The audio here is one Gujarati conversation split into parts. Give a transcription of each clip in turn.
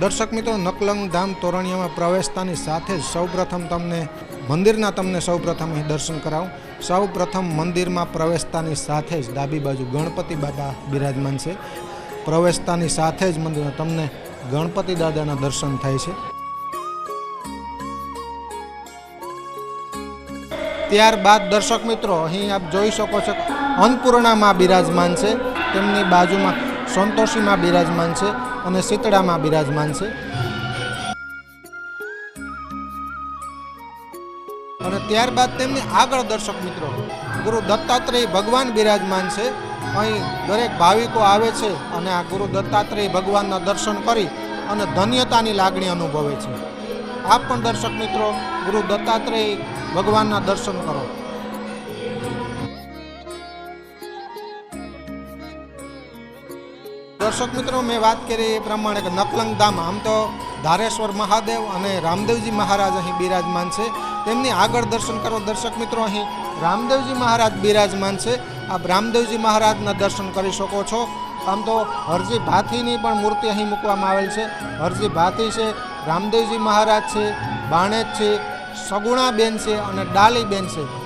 દર્શક મિત્રો, નકલંગ ધામ તોરણિયામાં પ્રવેશતાની સાથે જ સૌપ્રથમ તમને, મંદિરના તમને સૌપ્રથમ અહીં દર્શન કરાવું. સૌપ્રથમ મંદિરમાં પ્રવેશતાની સાથે જ ડાબી બાજુ ગણપતિ બાબા બિરાજમાન છે. પ્રવેશતાની સાથે જ મંદિરમાં તમને ગણપતિ દાદાના દર્શન થાય છે. ત્યારબાદ દર્શક મિત્રો, અહીં આપ જોઈ શકો છો અન્નપૂર્ણામાં બિરાજમાન છે. તેમની બાજુમાં સંતોષીમાં બિરાજમાન છે. અને શીતળામાં બિરાજમાન છે. અને ત્યારબાદ તેમની આગળ દર્શક મિત્રો, ગુરુ દત્તાત્રેય ભગવાન બિરાજમાન છે. અહીં દરેક ભાવિકો આવે છે અને આ ગુરુ દત્તાત્રેય ભગવાનના દર્શન કરી અને ધન્યતાની લાગણી અનુભવે છે. આપ પણ દર્શક મિત્રો, ગુરુ દત્તાત્રેય ભગવાનના દર્શન કરો. દર્શક મિત્રો, મેં વાત કરી એ પ્રમાણે કે નકલંગ ધામ આમ તો ધારેશ્વર મહાદેવ અને રામદેવજી મહારાજ અહીં બિરાજમાન છે. તેમની આગળ દર્શન કરો દર્શક મિત્રો, અહીં રામદેવજી મહારાજ બિરાજમાન છે. આપ રામદેવજી મહારાજના દર્શન કરી શકો છો. આમ તો હરજી ભાથીની પણ મૂર્તિ અહીં મૂકવામાં આવેલ છે. હરજી ભાથી છે, રામદેવજી મહારાજ છે, બાણેજ છે, સગુણાબેન છે અને ડાલીબેન છે.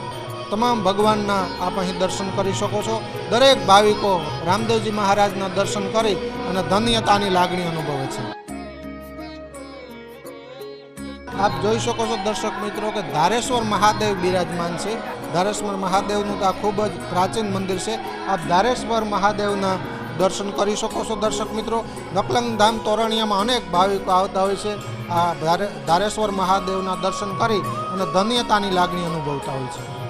તમામ ભગવાનના આપ અહીં દર્શન કરી શકો છો. દરેક ભાવિકો રામદેવજી મહારાજના દર્શન કરી અને ધન્યતાની લાગણી અનુભવે છે. આપ જોઈ શકો છો દર્શક મિત્રો કે ધારેશ્વર મહાદેવ બિરાજમાન છે. ધારેશ્વર મહાદેવનું તો આ ખૂબ જ પ્રાચીન મંદિર છે. આપ ધારેશ્વર મહાદેવના દર્શન કરી શકો છો દર્શક મિત્રો. નકલંગ ધામ તોરણિયામાં અનેક ભાવિકો આવતા હોય છે. આ ધારે, ધારેશ્વર મહાદેવના દર્શન કરી અને ધન્યતાની લાગણી અનુભવતા હોય છે.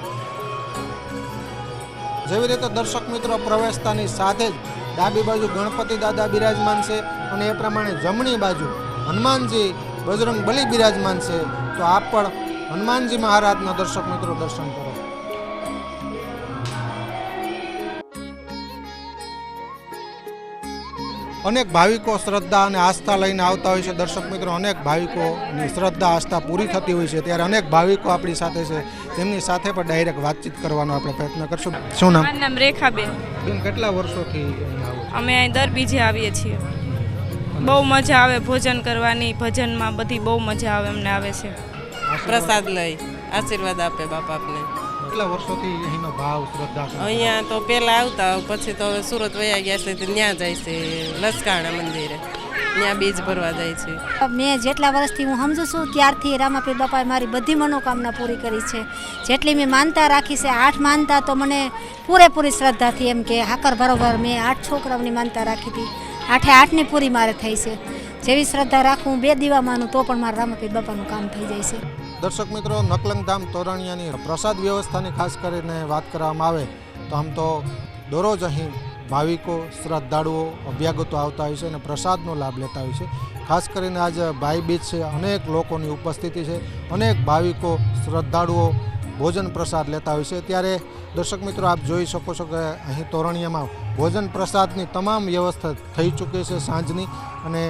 જેવી રીતે દર્શક મિત્રો પ્રવેશતાની સાથે જ ડાબી બાજુ ગણપતિ દાદા બિરાજમાન છે અને એ પ્રમાણે જમણી બાજુ હનુમાનજી બજરંગ બલી બિરાજમાન છે, તો આપ પણ હનુમાનજી મહારાજના દર્શક મિત્રો દર્શન કરો. અનેક ભાવિકો શ્રદ્ધા અને આસ્થા લઈને આવતા હોય છે. દર્શક મિત્રો, અનેક ભાવિકોની શ્રદ્ધા, આસ્થા પૂરી થતી હોય છે. ત્યારે અનેક ભાવિકો આપણી સાથે છે. તેમની સાથે પણ ડાયરેક્ટ વાતચીત કરવાનો આપણે પ્રયત્ન કરશું. શું નામ? નામ રેખાબેન. બેન કેટલા વર્ષોથી અમે અહીં દર બીજે આવીએ છીએ. બહુ મજા આવે ભોજન કરવાની ભજનમાં બધી બહુ મજા આવે અમને આવે છે. પ્રસાદ લઈ આશીર્વાદ આપે બાપા આપને. કેટલા વર્ષોથી અહીંનો ભાવ શ્રદ્ધા અહીંયા તો પહેલાં આવતા પછી તો હવે સુરત વયા ગયા છે તો ત્યાં જાય છે લસકાણા મંદિરે. ત્યાં બીજ ભરવા જાય છે. મેં જેટલા વર્ષથી હું સમજુ છું ત્યારથી રામાપીર બાપાએ મારી બધી મનોકામના પૂરી કરી છે. જેટલી મેં માનતા રાખી છે આઠ માનતા તો મને પૂરેપૂરી શ્રદ્ધાથી એમ કે હાકર બરોબર મેં આઠ છોકરાઓની માનતા રાખી હતી. આઠે આઠની પૂરી મારે થઈ છે. જેવી શ્રદ્ધા રાખું બે દીવા માનું તો પણ મારા રામાપીર બાપાનું કામ થઈ જાય છે. દર્શક મિત્રો નકલંગ ધામ તોરણિયાની પ્રસાદ વ્યવસ્થાની ખાસ કરીને વાત કરવામાં આવે તો આમ તો દરરોજ અહીં ભાવિકો, શ્રદ્ધાળુઓ, અભ્યાગતો આવતા હોય છે અને પ્રસાદનો લાભ લેતા હોય છે. ખાસ કરીને આજે ભાઈ બીજ છે, અનેક લોકોની ઉપસ્થિતિ છે. અનેક ભાવિકો, શ્રદ્ધાળુઓ ભોજન પ્રસાદ લેતા હોય છે. ત્યારે દર્શક મિત્રો, આપ જોઈ શકો છો કે અહીં તોરણિયામાં ભોજન પ્રસાદની તમામ વ્યવસ્થા થઈ ચૂકી છે સાંજની અને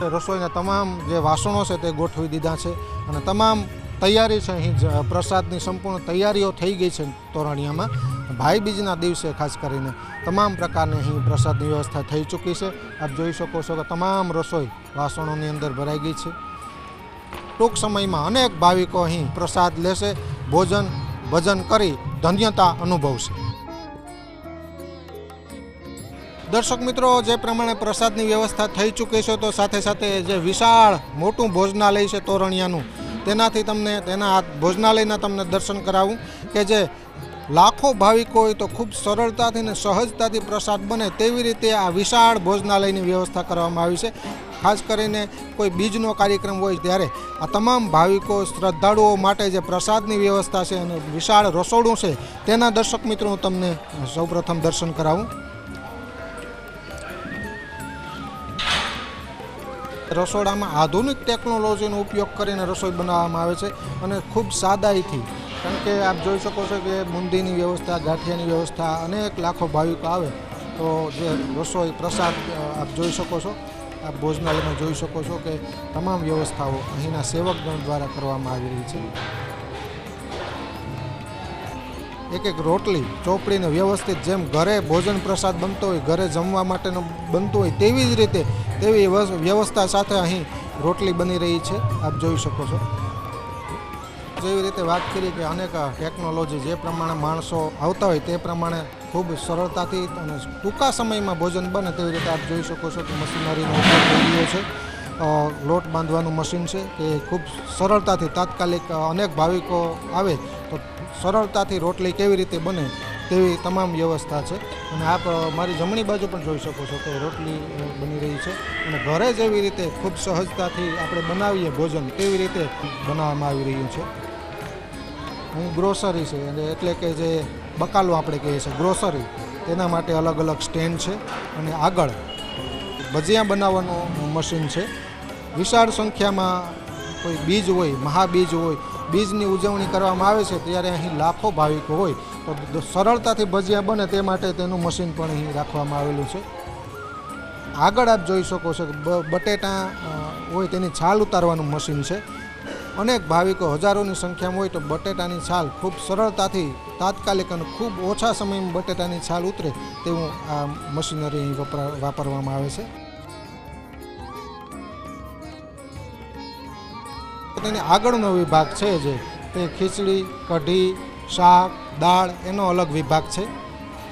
રસોઈના તમામ જે વાસણો છે તે ગોઠવી દીધા છે અને તમામ તૈયારી છે અહીં પ્રસાદની સંપૂર્ણ તૈયારીઓ થઈ ગઈ છે તોરણિયામાં. ભાઈ બીજના દિવસે ખાસ કરીને તમામ પ્રકારની અહીં પ્રસાદની વ્યવસ્થા થઈ ચૂકી છે. આપ જોઈ શકો છો કે તમામ રસોઈ વાસણોની અંદર ભરાઈ ગઈ છે. ટૂંક સમયમાં અનેક ભાવિકો અહીં પ્રસાદ લેશે, ભોજન, ભજન કરી ધન્યતા અનુભવશે. દર્શક મિત્રો, જે પ્રમાણે પ્રસાદની વ્યવસ્થા થઈ ચૂકી છે, તો સાથે સાથે જે વિશાળ મોટું ભોજનાલય છે તોરણિયાનું, તેનાથી તમને તેના ભોજનાલયના તમને દર્શન કરાવું કે જે લાખો ભાવિકો હોય તો ખૂબ સરળતાથી અને સહજતાથી પ્રસાદ બને તેવી રીતે આ વિશાળ ભોજનાલયની વ્યવસ્થા કરવામાં આવી છે. ખાસ કરીને કોઈ બીજનો કાર્યક્રમ હોય ત્યારે આ તમામ ભાવિકો શ્રદ્ધાળુઓ માટે જે પ્રસાદની વ્યવસ્થા છે અને વિશાળ રસોડું છે તેના દર્શક મિત્રો, હું તમને સૌપ્રથમ દર્શન કરાવું. રસોડામાં આધુનિક ટેકનોલોજીનો ઉપયોગ કરીને રસોઈ બનાવવામાં આવે છે અને ખૂબ સાદાઈથી કારણ કે આપ જોઈ શકો છો કે બુંદીની વ્યવસ્થા, ગાંઠિયાની વ્યવસ્થા અનેક લાખો ભાવિકો આવે તો જે રસોઈ પ્રસાદ આપ જોઈ શકો છો. આપ ભોજનાલયમાં જોઈ શકો છો કે તમામ વ્યવસ્થાઓ અહીંના સેવકગણ દ્વારા કરવામાં આવી રહી છે. એક એક રોટલી, ચોપડીને વ્યવસ્થિત જેમ ઘરે ભોજન પ્રસાદ બનતો હોય, ઘરે જમવા માટેનો બનતો હોય તેવી જ રીતે તેવી વ્યવસ- વ્યવસ્થા સાથે અહીં રોટલી બની રહી છે. આપ જોઈ શકો છો. જેવી રીતે વાત કરી કે અનેક ટેકનોલોજી જે પ્રમાણે માણસો આવતા હોય તે પ્રમાણે ખૂબ સરળતાથી અને ટૂંકા સમયમાં ભોજન બને તેવી રીતે આપ જોઈ શકો છો કે મશીનરીનો ઉપયોગ થઈ રહ્યો છે. લોટ બાંધવાનું મશીન છે કે ખૂબ સરળતાથી તાત્કાલિક અનેક ભાવિકો આવે તો સરળતાથી રોટલી કેવી રીતે બને તેવી તમામ વ્યવસ્થા છે. અને આપ મારી જમણી બાજુ પણ જોઈ શકો છો કે રોટલી બની રહી છે. અને ઘરે જેવી રીતે ખૂબ સહજતાથી આપણે બનાવીએ ભોજન તેવી રીતે બનાવવામાં આવી રહ્યું છે. અહીં ગ્રોસરી છે અને એટલે કે જે બકાલો આપણે કહીએ છીએ ગ્રોસરી તેના માટે અલગ અલગ સ્ટેન્ડ છે અને આગળ ભજીયા બનાવવાનું મશીન છે. વિશાળ સંખ્યામાં કોઈ બીજ હોય, મહાબીજ હોય, બીજની ઉજવણી કરવામાં આવે છે, ત્યારે અહીં લાખો ભાવિકો હોય, તો સરળતાથી ભજીયા બને તે માટે તેનું મશીન પણ અહીં રાખવામાં આવેલું છે. આગળ આપ જોઈ શકો છો કે બટેટા હોય તેની છાલ ઉતારવાનું મશીન છે. અનેક ભાવિકો હજારોની સંખ્યામાં હોય તો બટેટાની છાલ ખૂબ સરળતાથી તાત્કાલિક અને ખૂબ ઓછા સમયમાં બટેટાની છાલ ઉતરે તેવું આ મશીનરી અહીં વાપરવામાં આવે છે. તેની આગળનો વિભાગ છે જે તે ખીચડી, કઢી, શાક, દાળ એનો અલગ વિભાગ છે.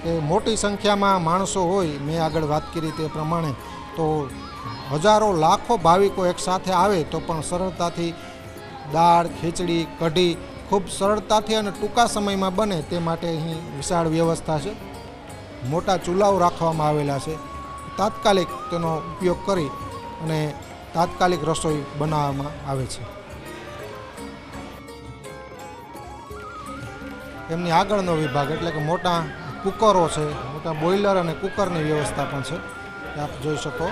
એ મોટી સંખ્યામાં માણસો હોય, મેં આગળ વાત કરી તે પ્રમાણે, તો હજારો લાખો ભાવિકો એકસાથે આવે તો પણ સરળતાથી દાળ, ખીચડી, કઢી ખૂબ સરળતાથી અને ટૂંકા સમયમાં બને તે માટે અહીં વિશાળ વ્યવસ્થા છે. મોટા ચૂલાઓ રાખવામાં આવેલા છે. તાત્કાલિક તેનો ઉપયોગ કરી અને તાત્કાલિક રસોઈ બનાવવામાં આવે છે. એમની આગળનો વિભાગ એટલે કે મોટા કુકરો છે. મોટા બોઇલર અને કુકરની વ્યવસ્થા પણ છે. આપ જોઈ શકો.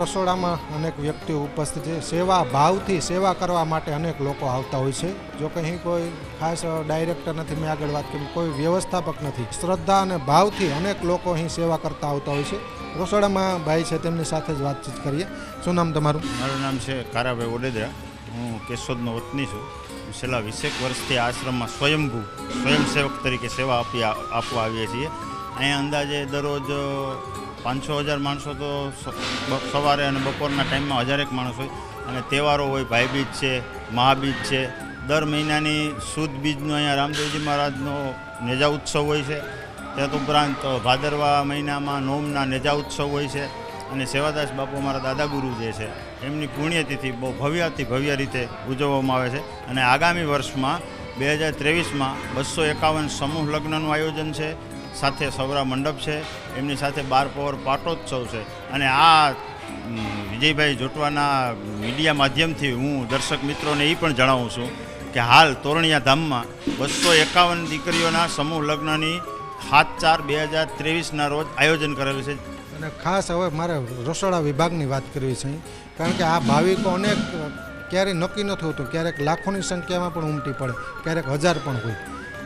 રસોડામાં અનેક વ્યક્તિઓ ઉપસ્થિત છે. સેવા ભાવથી સેવા કરવા માટે અનેક લોકો આવતા હોય છે. જો કે અહીં કોઈ ખાસ ડાયરેક્ટર નથી, મેં આગળ વાત કરી, કોઈ વ્યવસ્થાપક નથી. શ્રદ્ધા અને ભાવથી અનેક લોકો અહીં સેવા કરતા આવતા હોય છે. રસોડામાં ભાઈ છે, તેમની સાથે જ વાતચીત કરીએ. શું નામ તમારું? મારું નામ છે કારાભાઈ ઓડેદરા. હું કેશોદનો વતની છું. છેલ્લા વીસેક વર્ષથી આશ્રમમાં સ્વયંભૂ, સ્વયંસેવક તરીકે સેવા આપી, આપવા આવીએ છીએ. અહીંયા અંદાજે દરરોજ પાંચસો હજાર માણસો તો સવારે અને બપોરના ટાઈમમાં હજારેક માણસ હોય. અને તહેવારો હોય, ભાઈબીજ છે, મહાબીજ છે. દર મહિનાની સુદ બીજનો અહીંયા રામદેવજી મહારાજનો નેજા ઉત્સવ હોય છે. ત્યાર ઉપરાંત ભાદરવા મહિનામાં નોમના નેજા ઉત્સવ હોય છે. અને સેવાદાસ બાપુ અમારા દાદા ગુરુ જે છે, એમની પુણ્યતિથિ બહુ ભવ્યથી ભવ્ય રીતે ઉજવવામાં આવે છે. અને આગામી વર્ષમાં, બે હજાર ત્રેવીસમાં બસો એકાવન સમૂહ લગ્નનું આયોજન છે. સાથે સૌરા મંડપ છે, એમની સાથે બાર પહોર પાટોત્સવ છે. અને આ વિજયભાઈ જોટવાના મીડિયા માધ્યમથી હું દર્શક મિત્રોને એ પણ જણાવું છું કે હાલ તોરણિયા ધામમાં બસો એકાવન દીકરીઓના સમૂહ લગ્નની સાત ચાર બે હજાર ત્રેવીસના રોજ આયોજન કરેલું છે. અને ખાસ હવે મારે રસોડા વિભાગની વાત કરવી છે, કારણ કે આ ભાવિકો અનેક ક્યારેય નક્કી નથી હોતું, ક્યારેક લાખોની સંખ્યામાં પણ ઉમટી પડે, ક્યારેક હજાર પણ હોય.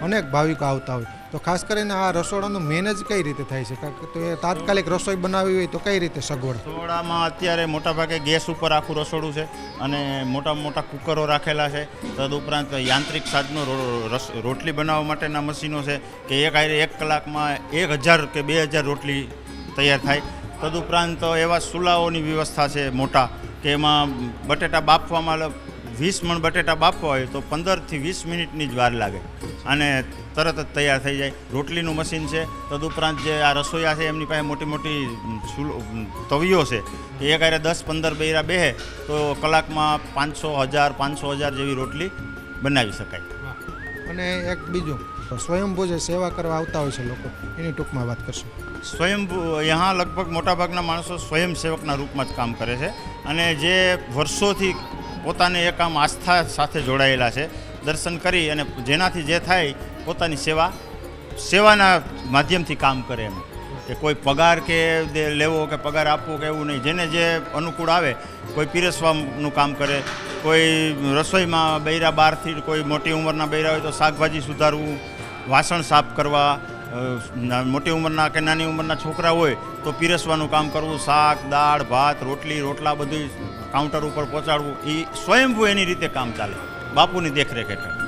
અનેક ભાવિકો આવતા હોય. તો ખાસ કરીને આ રસોડાનું મેનેજ કઈ રીતે થાય છે? તો એ તાત્કાલિક રસોઈ બનાવવી હોય તો કઈ રીતે સગવડ? રસોડામાં અત્યારે મોટાભાગે ગેસ ઉપર આખું રસોડું છે અને મોટા મોટા કુકરો રાખેલા છે. તદુપરાંત યાંત્રિક સાધનો રોટલી બનાવવા માટેના મશીનો છે કે એક આયરે એક કલાકમાં એક હજાર કે બે હજાર રોટલી તૈયાર થાય. તદુપરાંત એવા સુલાઓની વ્યવસ્થા છે મોટા કે એમાં બટેટા બાફવામાં વીસ મણ બટેટા બાફવા હોય તો પંદરથી વીસ મિનિટની જ વાર લાગે. અને તરત જ તૈયાર થઈ જાય. રોટલીનું મશીન છે. તદુપરાંત જે આ રસોઈયા છે એમની પાસે મોટી મોટી તવીઓ છે. એ એક હારે દસ પંદર બૈરા બેહે તો કલાકમાં પાંચસો હજાર પાંચસો હજાર જેવી રોટલી બનાવી શકાય. અને એક બીજું. સ્વયંભૂ જે સેવા કરવા આવતા હોય છે લોકો એની ટૂંકમાં વાત કરશું. સ્વયંભૂ અહીંયા લગભગ મોટાભાગના માણસો સ્વયંસેવકના રૂપમાં જ કામ કરે છે. અને જે વર્ષોથી પોતાને એક આમ આસ્થા સાથે જોડાયેલા છે. દર્શન કરી અને જેનાથી જે થાય પોતાની સેવા, સેવાના માધ્યમથી કામ કરે એમ. કે કોઈ પગાર કે લેવો કે પગાર આપવો કે એવું નહીં. જેને જે અનુકૂળ આવે, કોઈ પીરસવાનું કામ કરે, કોઈ રસોઈમાં બૈરા બહારથી કોઈ મોટી ઉંમરના બૈરા હોય તો શાકભાજી સુધારવું, વાસણ સાફ કરવા મોટી ઉંમરના કે નાની ઉંમરના છોકરા હોય તો પીરસવાનું કામ કરવું, શાક, દાળ, ભાત, રોટલી, રોટલા બધું કાઉન્ટર ઉપર પહોંચાડવું એ સ્વયંભૂ એની રીતે કામ ચાલે. બાપુની દેખરેખ હેઠળ.